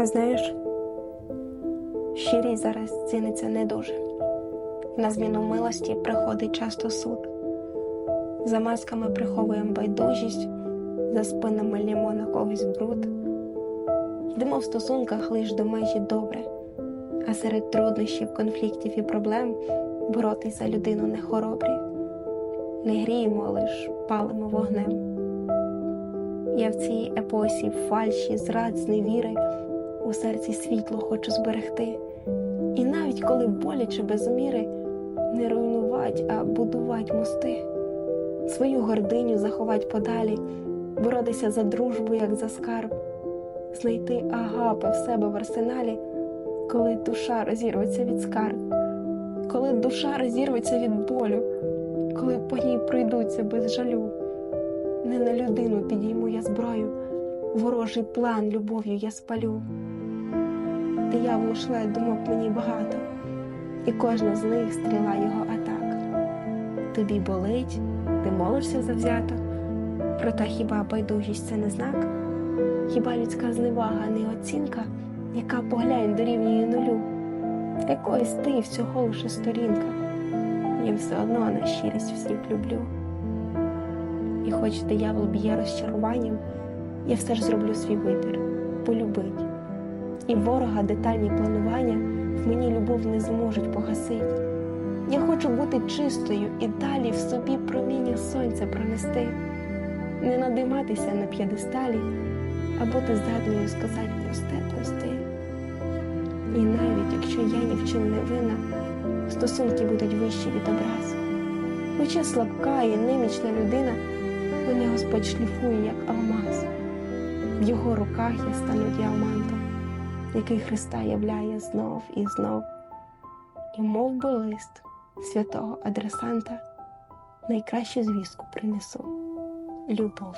А знаєш, щирість зараз ціниться не дуже. На зміну милості приходить часто суд. За масками приховуємо байдужість, за спинами лємо на когось бруд. Йдемо в стосунках лиш до межі добре, а серед труднощів, конфліктів і проблем боротись за людину не хоробрі. Не гріємо, лиш палимо вогнем. Я в цій епосі фальші, зрад, зневіри у серці світло хочу зберегти. І навіть коли боляче без міри, не руйнувать, а будувати мости, свою гординю заховать подалі, боротися за дружбу, як за скарб, знайти агапи в себе в арсеналі, коли душа розірветься від скарб, коли душа розірветься від болю, коли по ній пройдуться без жалю. Не на людину підійму я зброю, ворожий план любов'ю я спалю. Диявол шле думок мені багато, і кожна з них стріла його атак. Тобі болить, ти молишся завзято, проте хіба байдужість це не знак? Хіба людська зневага не оцінка, яка поглянь дорівнює нулю? Якоїсь ти всього лише сторінка, я все одно на щирість всіх люблю. І хоч диявол б'є розчаруванням, я все ж зроблю свій вибір полюбить. І ворога детальні планування в мені любов не зможуть погасить. Я хочу бути чистою і далі в собі проміння сонця пронести, не надиматися на п'єдесталі, а бути здатною сказати просте, прости. І навіть якщо я ні в чим не винна, стосунки будуть вищі від образ. Хоча слабка і немічна людина, мене Господь шліфує, як алмаз. В його руках я стану діамантом, який Христа являє знов і знов. І мов би лист святого адресанта найкращу звістку принесу любов.